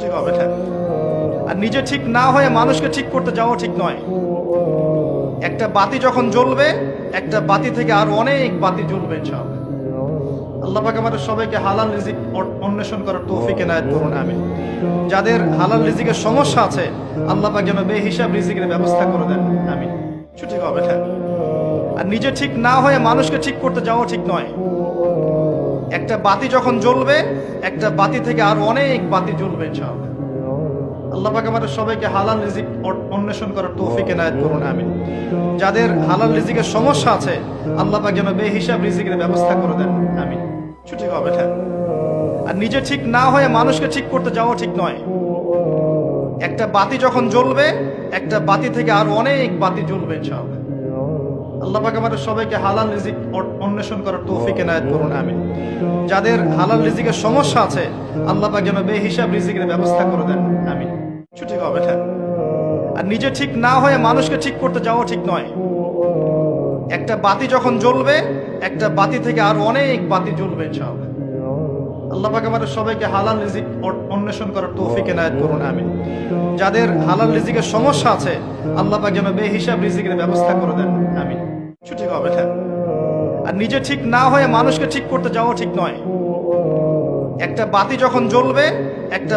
ঠিক হবে না আর নিজে ঠিক না হয়ে মানুষকে ঠিক করতে যাওয়া ঠিক নয়। একটা বাতি যখন জ্বলবে, একটা বাতি থেকে আরও অনেক বাতি জ্বলবে, ইনশাআল্লাহ। আল্লাহ পাক আমাদের সবাইকে হালাল রিজিক অন্বেষণ করার তৌফিক এনায়েত করুন আমি যাদের হালাল রিজিকের সমস্যা আছে, আল্লাহ পাক যেন বেহিসাব রিজিকের ব্যবস্থা করে দেন আমি ঠিক হবে না আর নিজে ঠিক না হয়ে মানুষকে ঠিক করতে যাওয়া ঠিক নয়। একটা বাতি যখন জ্বলবে, একটা বাতি থেকে আরও অনেক বাতি জ্বলবে ইনশাআল্লাহ। আল্লাহ আমাদের সবাইকে হালাল রিজিক অন্বেষণ করার তৌফিক এনায়েত করুন আমি যাদের হালাল রিজিকের সমস্যা আছে, আল্লাহ যেন বেহিসাব রিজিকের ব্যবস্থা করে দেন আমি ছুটি হবে না আর নিজে ঠিক না হয়ে মানুষকে ঠিক করতে যাওয়া ঠিক নয়। একটা বাতি যখন জ্বলবে, একটা বাতি থেকে আরও অনেক বাতি জ্বলবে ইনশাআল্লাহ। আল্লাহ পাক আমাদের সবাইকে হালাল রিজিক অন্বেষণ করার তৌফিক এনায়েত করুন আমি যাদের হালাল রিজিকের সমস্যা আছে, আল্লাহ পাক যেন বেহিসাব রিজিকের ব্যবস্থা করে দেন আমি ঠিক হবে আর নিজে ঠিক না হয়ে মানুষকে ঠিক করতে যাওয়া ঠিক নয়। একটা বাতি যখন জ্বলবে, একটা বাতি থেকে আরও অনেক বাতি জ্বলবে, ইনশাআল্লাহ। আল্লাহ পাক আমাদের সবাইকে হালাল রিজিক অন্বেষণ করার তৌফিক এনায়েত করুন আমি যাদের হালাল রিজিকের সমস্যা আছে, আল্লাহ পাক যেন বেহিসাব রিজিকের ব্যবস্থা করে দেন আমি নিজে ঠিক না হয়ে মানুষকে ঠিক করতে যাওয়া ঠিক নয়। একটা বাতি যখন জ্বলবে, একটা